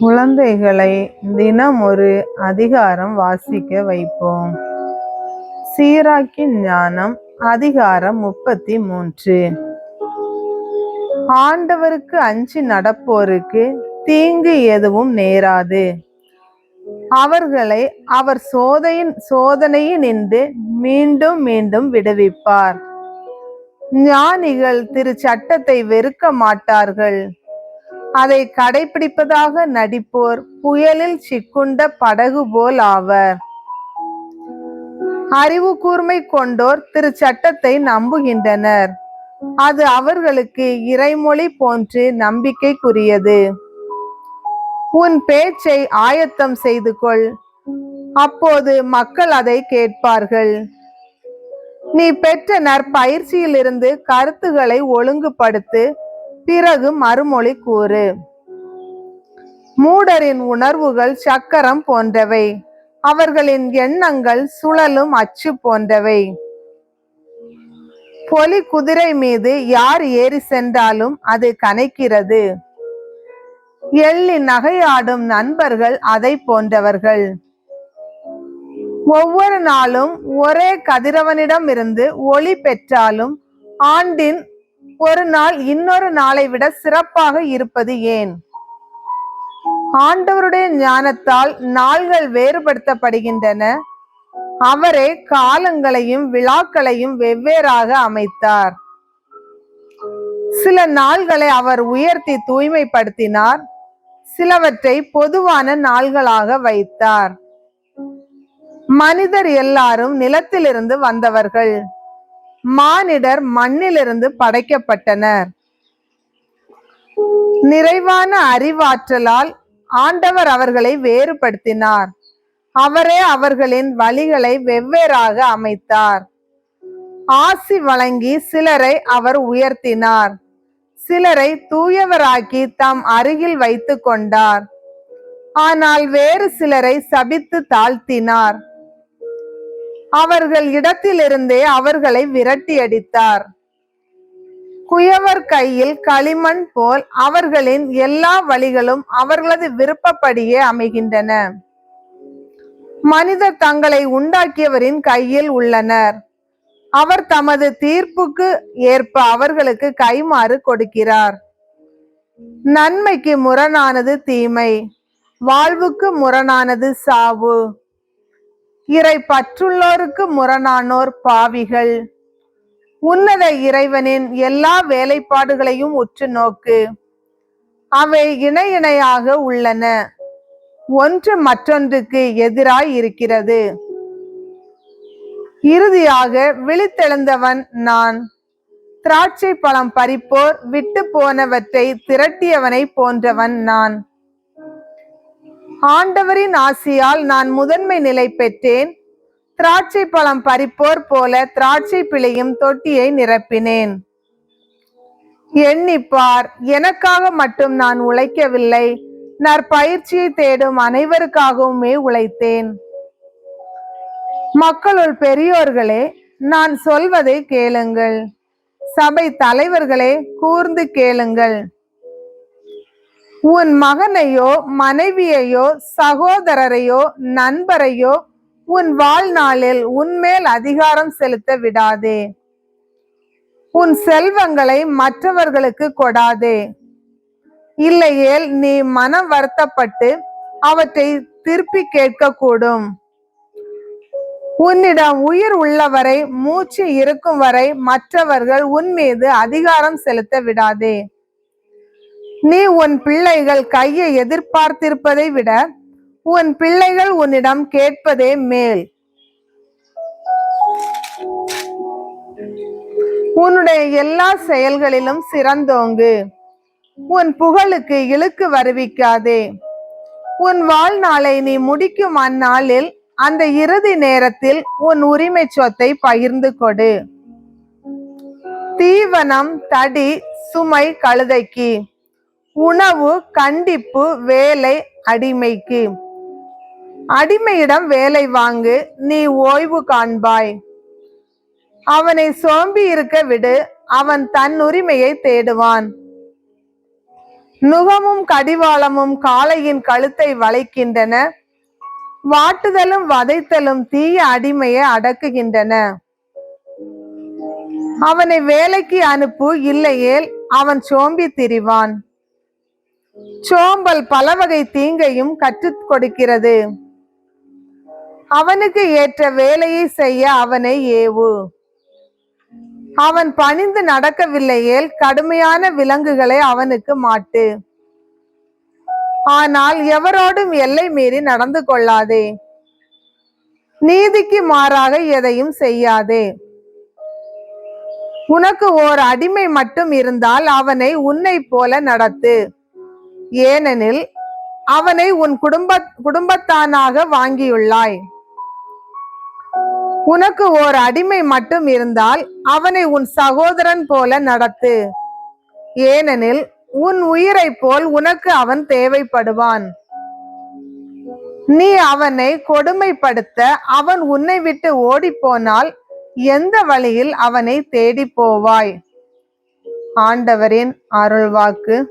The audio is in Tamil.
குழந்தைகளை தினம் ஒரு அதிகாரம் வாசிக்க வைப்போம். சீராக்கின் ஞானம் அதிகாரம் முப்பத்தி மூன்று ஆண்டவருக்கு அஞ்சு நடப்போருக்கு தீங்கு எதுவும் நேராது. அவர்களை அவர் சோதையின் சோதனையினின்று மீண்டும் மீண்டும் விடுவிப்பார். ஞானிகள் திரு சட்டத்தை வெறுக்க மாட்டார்கள். அதை கடைபிடிப்பதாக நடிப்போர் புயலில் சிக்குண்ட படகு போல் ஆவர். அறிவு கூர்மை கொண்டோர் திரு சட்டத்தை நம்புகின்றனர். அது அவர்களுக்கு இறைமொழி போன்று நம்பிக்கைக்குரியது. உன் பேச்சை ஆயத்தம் செய்து கொள். அப்போது மக்கள் அதை கேட்பார்கள். நீ பெற்ற நற்பயிற்சியிலிருந்து கருத்துக்களை ஒழுங்குபடுத்து பிறகு மறுமொழி கூறு. மூடரின் உணர்வுகள் சக்கரம் போன்றவை. அவர்களின் எண்ணங்கள் சுழலும் அச்சு போன்றவை. பொலி குதிரை மீது யார் ஏறி சென்றாலும் அது கனைக்கிறது. எள்ளி நகையாடும் நண்பர்கள் அதை போன்றவர்கள். ஒவ்வொரு நாளும் ஒரே கதிரவனிடம் இருந்து ஒளி பெற்றாலும் ஆண்டின் ஒரு நாள் இன்னொரு நாளை விட சிறப்பாக இருப்பது ஏன்? ஆண்டவருடைய ஞானத்தால் நாள்கள் வேறுபடுத்தப்படுகின்றன. அவரே காலங்களையும் விழாக்களையும் வெவ்வேறாக அமைத்தார். சில நாள்களை அவர் உயர்த்தி தூய்மைப்படுத்தினார். சிலவற்றை பொதுவான நாள்களாக வைத்தார். மனிதர் எல்லாரும் நிலத்திலிருந்து வந்தவர்கள். மானிடர் மண்ணிலிருந்து படைக்கப்பட்டனர். நிறைவான அறிவாற்றலால் ஆண்டவர் அவர்களை வேறுபடுத்தினார். அவரே அவர்களின் வழிகளை வெவ்வேறாக அமைத்தார். ஆசி வழங்கி சிலரை அவர் உயர்த்தினார். சிலரை தூயவராக்கி தம் அருகில் வைத்து கொண்டார். ஆனால் வேறு சிலரை சபித்து தாழ்த்தினார். அவர்கள் இடத்திலிருந்தே அவர்களை விரட்டி அடித்தார் குயவர் கையில் களிமண் போல் அவர்களின் எல்லா வழிகளும் அவர்களது விருப்பப்படியே அமைகின்றன. மனிதர் தங்களை உண்டாக்கியவரின் கையில் உள்ளனர். அவர் தமது தீர்ப்புக்கு ஏற்ப அவர்களுக்கு கைமாறு கொடுக்கிறார். நன்மைக்கு முரணானது தீமை வாழ்வுக்கு முரணானது சாவு. இறை பற்றுள்ளோருக்கு முரணானோர் பாவிகள். உன்னத இறைவனின் எல்லா வேலைப்பாடுகளையும் உற்று நோக்கு. அவை இணை இணையாக உள்ளன. ஒன்று மற்றொன்றுக்கு எதிராய் இருக்கிறது. இறுதியாக விழித்தெழுந்தவன் நான். திராட்சை பழம் பறிப்போர் விட்டு போனவற்றை திரட்டியவனை போன்றவன் நான். ஆண்டவரின் ஆசியால் நான் முதன்மை நிலை பெற்றேன். திராட்சை பழம் பறிப்போர் போல திராட்சை பிழையும் தொட்டியை நிரப்பினேன். எண்ணிப்பார் எனக்காக மட்டும் நான் உழைக்கவில்லை. நற்பயிற்சியை தேடும் அனைவருக்காகவுமே உழைத்தேன். மக்களுள் பெரியோர்களே நான் சொல்வதை கேளுங்கள். சபை தலைவர்களே கூர்ந்து கேளுங்கள். உன் மகனையோ மனைவியையோ சகோதரரையோ நண்பரையோ உன் வாழ்நாளில் உன்மேல் அதிகாரம் செலுத்த விடாதே. உன் செல்வங்களை மற்றவர்களுக்கு கொடாதே. இல்லையேல் நீ மனம் வருத்தப்பட்டு அவற்றை திருப்பி கேட்கக்கூடும். உன்னிடம் உயிர் உள்ளவரை மூச்சு இருக்கும் வரை மற்றவர்கள் உன் மீது அதிகாரம் செலுத்த விடாதே. நீ உன் பிள்ளைகள் கையை எதிர்பார்த்திருப்பதை விட உன் பிள்ளைகள் உன்னிடம் கேட்பதே மேல். உன்னுடைய எல்லா செயல்களிலும் சிறந்தோங்கு. உன் புகழுக்கு இழுக்கு வருவிக்காதே. உன் வாழ்நாளை நீ முடிக்கும் அந்நாளில் அந்த இறுதி நேரத்தில் உன் உரிமை சொத்தை பகிர்ந்து கொடு. தீவனம் தடி சுமை கழுதைக்கு. உணவு கண்டிப்பு வேலை அடிமைக்கு. அடிமையிடம் வேலை வாங்கு நீ ஓய்வு காண்பாய். அவனை சோம்பி இருக்க விடு அவன் தன் உரிமையை தேடுவான். நுகமும் கடிவாளமும் காளையின் கழுத்தை வளைக்கின்றன. வாட்டுதலும் வதைத்தலும் தீய அடிமையை அடக்குகின்றன. அவனை வேலைக்கு அனுப்பு இல்லையேல் அவன் சோம்பி திரிவான். சோம்பல் பல வகை தீங்கையும் கற்றுக் கொடுக்கிறது. அவனுக்கு ஏற்ற வேலையை செய்ய அவனை ஏவு. அவன் பணிந்து நடக்கவில்லையேல் கடுமையான விலங்குகளை அவனுக்கு மாட்டு. ஆனால் எவரோடும் எல்லை மீறி நடந்து கொள்ளாதே. நீதிக்கு மாறாக எதையும் செய்யாதே. உனக்கு ஓர் அடிமை மட்டும் இருந்தால் அவனை உன்னை போல நடத்து. ஏனெனில் அவனை உன் குடும்ப குடும்பத்தானாக வாங்கியுள்ளாய். உனக்கு ஓர் அடிமை மட்டும் இருந்தால் அவனை உன் சகோதரன் போல நடத்து. ஏனெனில் உன் உயிரைப் போல் உனக்கு அவன் தேவைப்படுவான். நீ அவனை கொடுமைப்படுத்த அவன் உன்னை விட்டு ஓடிப்போனால் எந்த வழியில் அவனை தேடி போவாய்? ஆண்டவரின் அருள்வாக்கு.